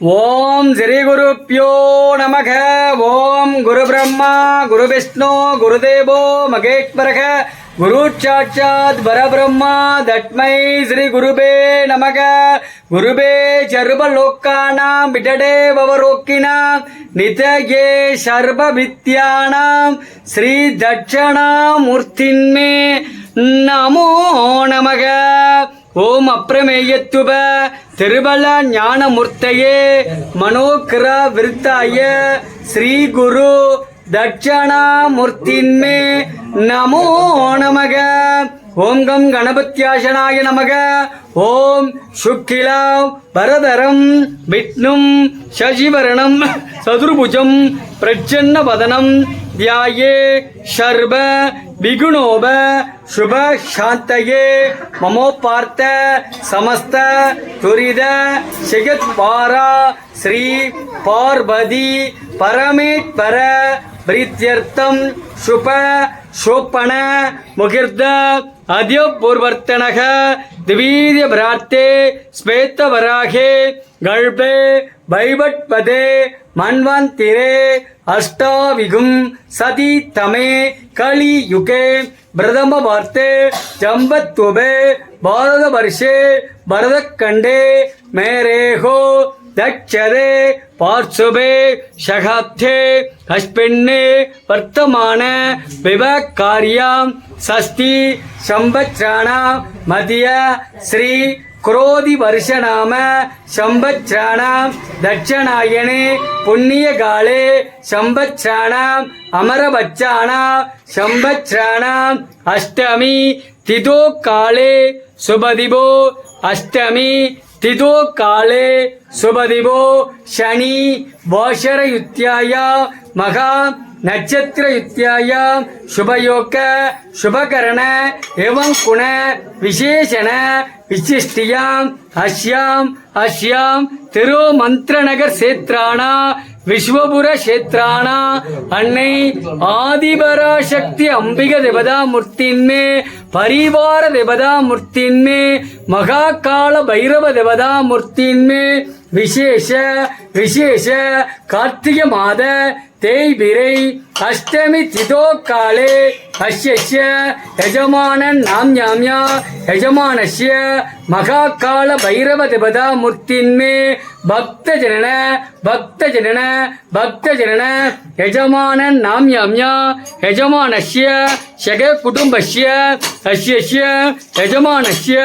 ஓம் ஸ்ரீ குருப்பியோ நமக. ஓம் குரு பிரம்மா குரு விஷ்ணு குருதேவோ மகேஸ்வரக. குரு சாட்சாத் பரபிரம்மா தட்மை ஸ்ரீ குருபே நமக. குருபே சர்வலோக்கானாம் விடடே பவரோக்கினாம் நிதயே சர்வ வித்யானாம் ஸ்ரீ தட்சணாமூர்த்தின்மே நமோ நமக. ஓம் அப்பிரமேயத்துவ திருபல ஞானமூர்த்தையே மனோகிர விருத்தாய ஸ்ரீ குரு தட்சணாமூர்த்தின்மே நமோ நமக. ஓம் கம் கணபத்யாசனாய நமக. ஓம் சுக்கிலாம் பரதரம் விட்ணும் சசிவரணம் சதுர்புஜம் பிரச்சன்ன வதனம் தியாயே சர்வ விகுணோப சுப சாந்தயே மமோ பார்த்த சமஸ்த துரித சிகத்வாரா ஸ்ரீ பார்வதி பரமேஸ்வர பிரீத்தியர்த்தம் சுப சோப்பன முகிர்த அதியபூர்வர்த்தனக திவீரிய பிரார்த்தே ஸ்வேத்தவராகே கல்பே பைபட்பதே மன்வந்திரே அஷ்டாவிகும் சதி தமே கலியுகே பிரதம வார்த்தே ஜம்பத்துபே பாரத வருஷே பரதக்கண்டே மேரேகோ தட்சதே பார்சுபே ஷகாப்தே அஸ்பின்னே வர்த்தமான விவகாரியாம் சஸ்தி சம்பத்ராணா மதிய ஸ்ரீ குரோதி வருஷநாம சம்பத்ராணாம் புண்ணிய காலே சம்பத்ராணாம் அமரபச்சானா சம்பத்ராணாம் அஷ்டமி திதோ காலே சுபதிபோ அஷ்டமி திதோ காலே சுபதிபோ சனி வாஷர யுத்தியாய மகா நட்சத்திர யுத்தியாய சுபயோக சுபகரண எவம் குண விசேஷண விசிஷ்டியாம் அஸ்யாம் அஸ்யாம் திருமந்திரநகர் சேத்ராணா விஸ்வபுர கஷேத்ராணா அன்னை ஆதிபராசக்தி அம்பிக தேவதா மூர்த்தின்மே பரிவார தேவதா மூர்த்தின்மே மகாகால பைரவ தேவதா மூர்த்தின்மே விசேஷ விசேஷ கார்த்திகை மாத தேய்பிரை அஷ்டமி திதோ காலே. அஸ்யஸ்ய யஜமானன் நாம்யாம்யா யஜமானஸ்ய மகாகால பைரவ தேவதா மூர்த்தின்மே பக்த ஜனன பக்த ஜனன பக்த ஜனன யஜமானன் நாம்யாம்யா யஜமானஸ்ய சக குடும்பஸ்ய. அஸ்யஸ்ய யஜமானஸ்ய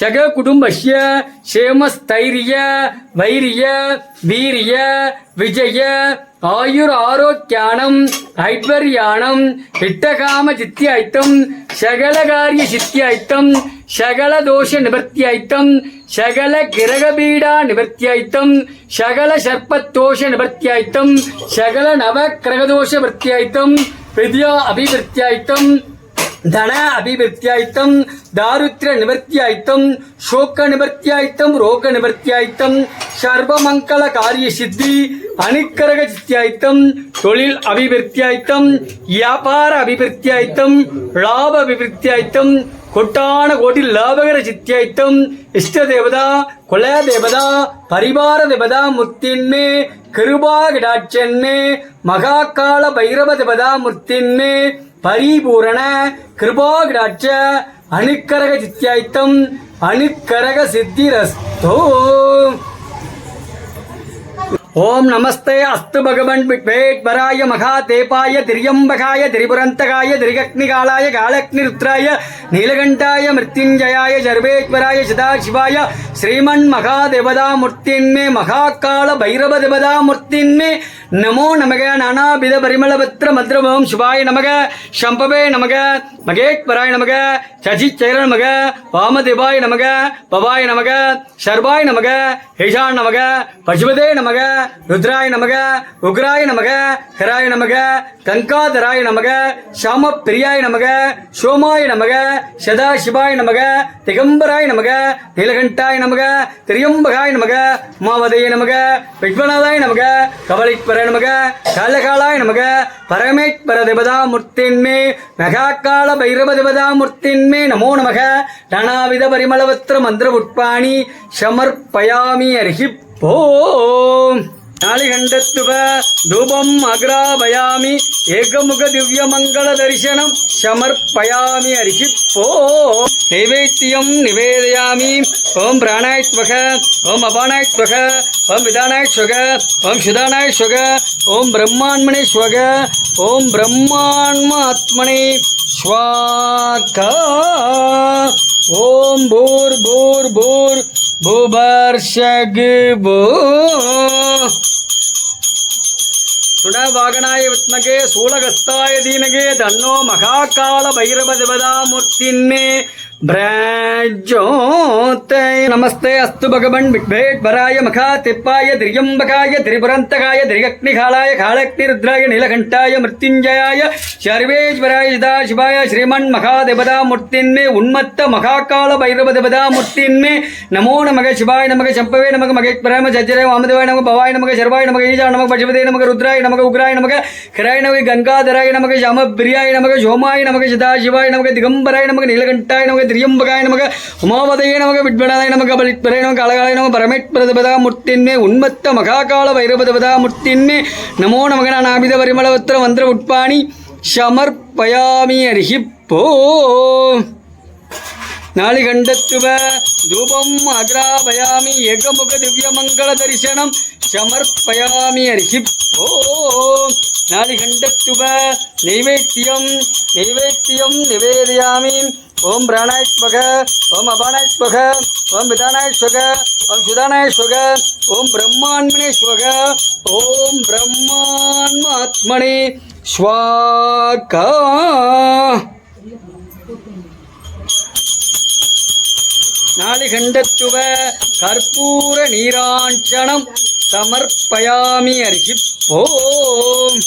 சக குடும்பஸ்ய. சேமஸ்தைரிய வைரிய வீரிய விஜய ஆயுர் ஆரோக்கியானம் ஐஸ்வர்யானம் இட்டகாம சித்தியாய்த்தம் சகலகாரிய சித்தியாய்த்தம் சகல தோஷ நிவர்த்தியாய்த்தம் சகல கிரகபீடா நிவர்த்தியாய்த்தம் சகல சர்ப்பத்தோஷ நிவர்த்தியாய்த்தம் சகல நவ கிரகதோஷ விருத்தியாய்த்தம் வித்யா அபிவிருத்தியாய்த்தம் ധന അഭിവൃദ്ധ്യായിത്തം ദാരിദ്ര്യ നിവൃത്തിയായിത്തം ശോക നിവൃത്തിയായിത്തം രോഗ നിവൃത്തിയായിത്തം സർവമംഗള കാര്യസിദ്ധി അണിക്കരക ചിത്യായിത്തം തൊഴിൽ അഭിവൃദ്ധ്യായിത്തം വ്യാപാര അഭിവൃദ്ധ്യായിത്തം ലാഭ അഭിവൃദ്ധ്യായിത്തം கொட்டான கோட்டி லாபகர சித்தியாய்த்தம் இஷ்ட தேவதா குல தேவதா பரிவார தேவதா முத்தின்மே கிருபா கிடாட்சன்மே மகாகால பைரவ தேவதா முத்தின்மே பரிபூரண கிருபாகிராட்ச அணுக்கரக சித்தியாய்த்தம் அணுக்கரக சித்திரஸ்தோ. ஓம் நமஸ்தே அஸ்து பகவன் விட்வேட்வராய மகா தேபாய திரியம்பகாய திரிபுரந்தகாய திரிகக்னிகாலாய காலக்னிருத்ராய நீலகண்டாய மிருத்யுஞ்சயாய சர்வேத்வராய சிதாசிவாய ஸ்ரீமன் மகாதேவதா மூர்த்தின்மே மகாகால பைரவ தேவதா மூர்த்தின்மே நமோ நமக நானாபித பரிமளபத்ர மத்ரமோம் சிவாய நமக சம்பவே நமக மகேஸ்வராய நமக சசிச்சைர நமக வாமதேவாய நமக பவாய நமக சர்வாய நமக ஈஷான் நமக பசுபதே நமக ருத்ராய நமக உக்ராய நமக ஹராய நமக கங்காதராய நமக சாம பிரியாய நமக சோமாய நமக சதா சிவாய நமக திகம்பராய நமக நீலகண்டாய நமக திரியம்பகாய் நமக உமாவதைய நமக விக்வநாதாய் நமக கபலிஸ்வர நமக காலகாலாய் நமக பரமேஸ்வர தேவதா மூர்த்தின்மே மெகாக்கால பைரவ தேவதா மூர்த்தின்மே நமோ நமக. நானாவித பரிமளவத்திர மந்திர உட்பாணி சமர்ப்பயாமி அருகி போம் நாளிகண்டத்துவ தூபம் அக்ராபயாமி ஏகமுக திவ்ய மங்கள தரிசனம். சமர்ப்பயாமி அரிசி போ நைவேத்தியம் நிவேதயாமி ஓம் பிராணாய் ஸ்வக ஓம் அபானாய் ஸ்வக ஓம் விதானாய் ஸ்வக ஓம் சுதானாய் ஸ்வக ஓம் பிரம்மாண்மணி ஸ்வக ஓம் பிரம்மாண்மாத்மனே ஸ்வாகா ஓம் பூர் பூர் பூர் பூபர்ஷக் பூ சுடவாகனாய வித்மகே சூலகஸ்தாய தீனகே தன்னோ மகாகால பைரவ தேவதாமூர்த்தின்மே நமஸ்தே அஸ்து பகவன் விட்வேட்வராய மகா திப்பாய திரியம்பகாய திரிபுரந்தகாய திரியக்னிகாலாய காலக்னி ருத்ராய நீலகண்டாய மிருத்யுஞ்சயாய சர்வேஸ்வராய சதா சிவாய ஸ்ரீமன் மகாதேவதா மூர்த்தின்மே உன்மத்த மகாகால பைரவ தேவதா மூர்த்தின்மே நமோ நமக சிவாய நமக சம்பவே நமக மகேஸ்வராய சஜ்ஜரே வாமதேவாய நமக பவாய நமக சர்வாய நமக ஈஜா நமக பசுபதே நமக ருத்ராய நமக உக்ராய நமக கிராய நமக கங்காதராய நமக சமபிரியாய நமக சோமாய நமக சதாசிவாய நமக திகம்பராய நமக நீலகண்டாய நமக திரியம்பகாய நமக உமாவதய நமக விட்வனாய நமக பலித்வராய நமக்கு அழகாய நமக பரமேஸ்வரதபதா முத்தின்மே உன்மத்த மகாகால வைரபதபதா முத்தின்மே நமோ நமக நாபித பரிமளவத்திர மந்திர உட்பாணி சமர்ப்பயாமி அரிஹி போ நாளிகண்டத்துவ தூபம் அக்ராபயாமி ஏகமுக திவ்யமங்கள தரிசனம் சமர்ப்பயாமி அரிஹி நாளிகண்டத்துவ நைவேத்தியம் நைவேத்தியம் நிவேதயாமி ஓம் பிராணாய் ஸ்வக ஓம் அபானாய் ஸ்வக ஓம் விதானாய் ஸ்வக ஓம் சுதானாய் ஸ்வக ஓம் பிரம்மாண்மணேஸ்வக ஓம் பிரம்மாண்மாத்மனே ஸ்வாகா. நாளிகண்டத்துவ கற்பூர நீராஞ்சனம் சமர்ப்பயாமி அர்ஹி ஓம்